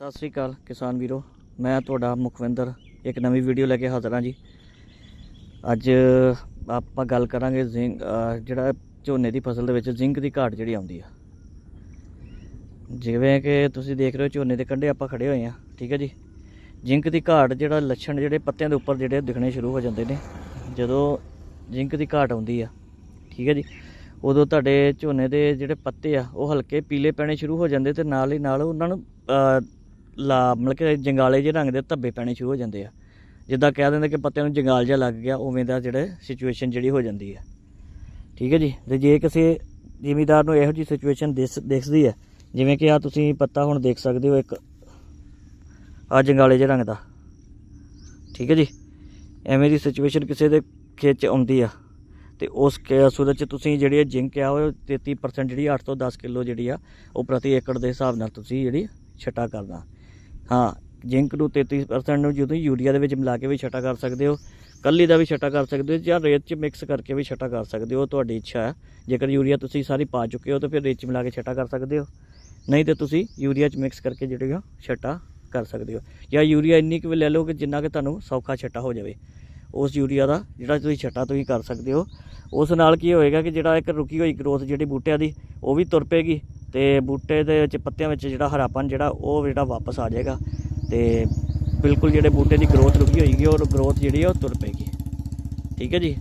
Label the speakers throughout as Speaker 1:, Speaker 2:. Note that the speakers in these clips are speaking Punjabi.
Speaker 1: ਸਤਿ ਸ੍ਰੀ ਅਕਾਲ ਕਿਸਾਨ ਵੀਰੋ। ਮੈਂ ਤੁਹਾਡਾ ਮੁਖਵਿੰਦਰ, ਇੱਕ ਨਵੀਂ ਵੀਡੀਓ ਲੈ ਕੇ ਹਾਜ਼ਰ ਹਾਂ ਜੀ। ਅੱਜ ਆਪਾਂ ਗੱਲ ਕਰਾਂਗੇ ਜ਼ਿੰਕ ਜਿਹੜਾ ਝੋਨੇ ਦੀ ਫਸਲ ਦੇ ਵਿੱਚ ਜ਼ਿੰਕ ਦੀ ਘਾਟ ਜਿਹੜੀ ਆਉਂਦੀ ਆ। ਜਿਵੇਂ ਕਿ ਤੁਸੀਂ ਦੇਖ ਰਹੇ ਹੋ, ਝੋਨੇ ਦੇ ਕੰਢੇ ਆਪਾਂ ਖੜੇ ਹੋਏ ਆ ਠੀਕ ਹੈ ਜੀ? ਜ਼ਿੰਕ ਦੀ ਘਾਟ ਜਿਹੜਾ ਲੱਛਣ ਜਿਹੜੇ ਪੱਤਿਆਂ ਦੇ ਉੱਪਰ ਜਿਹੜੇ ਦਿਖਣੇ ਸ਼ੁਰੂ ਹੋ ਜਾਂਦੇ ਨੇ, ਜਦੋਂ ਜ਼ਿੰਕ ਦੀ ਘਾਟ ਆਉਂਦੀ ਆ, ਠੀਕ ਹੈ ਜੀ? ਉਦੋਂ ਤੁਹਾਡੇ ਝੋਨੇ ਦੇ ਜਿਹੜੇ ਪੱਤੇ ਆ, ਉਹ ਹਲਕੇ ਪੀਲੇ ਪੈਣੇ ਸ਼ੁਰੂ ਹੋ ਜਾਂਦੇ ਤੇ ਨਾਲ ਹੀ ਨਾਲ ਉਹਨਾਂ ਨੂੰ ਲਾ ਮਤਲਬ ਕਿ ਜੰਗਾਲੇ ਜਿਹੇ ਰੰਗ ਦੇ ਧੱਬੇ ਪੈਣੇ ਸ਼ੁਰੂ ਹੋ ਜਾਂਦੇ ਆ। ਜਿੱਦਾਂ ਕਹਿ ਦਿੰਦੇ ਕਿ ਪੱਤਿਆਂ ਨੂੰ ਜੰਗਾਲ ਜਿਹਾ ਲੱਗ ਗਿਆ, ਉਵੇਂ ਦਾ ਜਿਹੜੇ ਸਿਚੁਏਸ਼ਨ ਜਿਹੜੀ ਹੋ ਜਾਂਦੀ ਹੈ ਠੀਕ ਹੈ ਜੀ? ਤੇ ਜੇ ਕਿਸੇ ਜ਼ਿਮੀਦਾਰ ਨੂੰ ਇਹੋ ਜਿਹੀ ਸਿਚੁਏਸ਼ਨ ਦਿਖਦੀ ਹੈ ਜਿਵੇਂ ਕਿ ਆ ਤੁਸੀਂ ਪੱਤਾ ਹੁਣ ਦੇਖ ਸਕਦੇ ਹੋ ਇੱਕ, ਆ ਜੰਗਾਲੇ ਜਿਹੇ ਰੰਗ ਦਾ। ਠੀਕ ਹੈ ਜੀ? ਐਵੇਂ ਦੀ ਸਿਚੁਏਸ਼ਨ ਕਿਸੇ ਦੇ ਖੇਤ 'ਚ ਆਉਂਦੀ ਆ। ਤੇ ਉਸ ਕੇ- 'ਚ ਤੁਸੀਂ ਜਿਹੜੀ ਜਿੰਕ ਆ, ਉਹ 33% ਜਿਹੜੀ 8 ਤੋਂ 10 ਕਿਲੋ ਜਿਹੜੀ ਆ, ਉਹ ਪ੍ਰਤੀ ਏਕੜ ਦੇ ਹਿਸਾਬ ਨਾਲ ਤੁਸੀਂ ਜਿਹੜੀ ਛਟਾ ਕਰਨਾ। ਹਾਂ, ਜਿੰਕ ਨੂੰ 33% ਨੂੰ ਜਦੋਂ ਯੂਰੀਆ ਦੇ ਵਿੱਚ ਮਿਲਾ ਕੇ ਵੀ ਛਟਾ ਕਰ ਸਕਦੇ ਹੋ, ਕੱਲੀ ਦਾ ਵੀ ਛਟਾ ਕਰ ਸਕਦੇ ਹੋ ਜਾਂ ਰੇਤ 'ਚ ਮਿਕਸ ਕਰਕੇ ਵੀ ਛਟਾ ਕਰ ਸਕਦੇ ਹੋ ਤੁਹਾਡੀ ਇੱਛਾ ਹੈ। ਜੇਕਰ ਯੂਰੀਆ ਤੁਸੀਂ ਸਾਰੀ ਪਾ ਚੁੱਕੇ ਹੋ ਤਾਂ ਫਿਰ ਰੇਤ 'ਚ ਮਿਲਾ ਕੇ ਛਟਾ ਕਰ ਸਕਦੇ ਹੋ। ਨਹੀਂ ਤੇ ਤੁਸੀਂ ਯੂਰੀਆ 'ਚ ਮਿਕਸ ਕਰਕੇ ਜਿਹੜੇ ਆ, ਛਟਾ ਕਰ ਸਕਦੇ ਹੋ। ਜਾਂ ਯੂਰੀਆ ਇੰਨੀ ਕੁ ਵੀ ਲੈ ਲਓ ਕਿ ਜਿੰਨਾ ਕਿ ਤੁਹਾਨੂੰ ਸੌਖਾ ਛਟਾ ਹੋ ਜਾਵੇ। ਉਸ ਯੂਰੀਆ ਦਾ ਜਿਹੜਾ ਤੁਸੀਂ ਛਟਾ ਤੁਸੀਂ ਕਰ ਸਕਦੇ ਹੋ, ਉਸ ਨਾਲ ਕੀ ਹੋਏਗਾ ਕਿ ਜਿਹੜਾ ਇੱਕ ਰੁਕੀ ਹੋਈ ਗਰੋਥ ਜਿਹੜੀ ਬੂਟਿਆਂ ਦੀ, ਉਹ ਵੀ ਤੁਰ ਪਏਗੀ। ਤੇ ਬੂਟੇ ਦੇ ਵਿੱਚ, ਪੱਤਿਆਂ ਵਿੱਚ ਜਿਹੜਾ ਹਰਾਪਨ ਜਿਹੜਾ, ਉਹ ਜਿਹੜਾ ਵਾਪਸ ਆ ਜਾਏਗਾ ਤੇ ਬਿਲਕੁਲ ਜਿਹੜੇ ਬੂਟੇ ਦੀ ਗਰੋਥ ਰੁਕੀ ਹੋਈਗੀ ਔਰ ਗਰੋਥ ਜਿਹੜੀ ਆ ਉਹ ਤੁਰ ਪਏਗੀ। ਠੀਕ ਹੈ ਜੀ?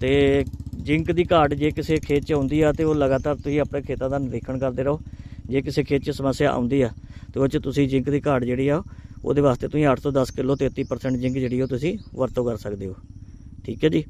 Speaker 1: ਤੇ ਜਿੰਕ ਦੀ ਘਾਟ ਜੇ ਕਿਸੇ ਖੇਤ 'ਚ ਆਉਂਦੀ ਆ, ਤੇ ਉਹ ਲਗਾਤਾਰ ਤੁਸੀਂ ਆਪਣੇ ਖੇਤਾਂ ਦਾ ਨਿਰੀਖਣ ਕਰਦੇ ਰਹੋ। ਜੇ ਕਿਸੇ ਖੇਤ 'ਚ ਸਮੱਸਿਆ ਆਉਂਦੀ ਆ, ਤੇ ਉਹ 'ਚ ਤੁਸੀਂ ਜਿੰਕ ਦੀ ਘਾਟ ਜਿਹੜੀ ਆ, ਉਹਦੇ ਵਾਸਤੇ ਤੁਸੀਂ 8 ਤੋਂ 10 ਕਿਲੋ 33% ਜਿੰਕ ਜਿਹੜੀ ਉਹ ਤੁਸੀਂ ਵਰਤੋਂ ਕਰ ਸਕਦੇ ਹੋ। ਠੀਕ ਹੈ ਜੀ?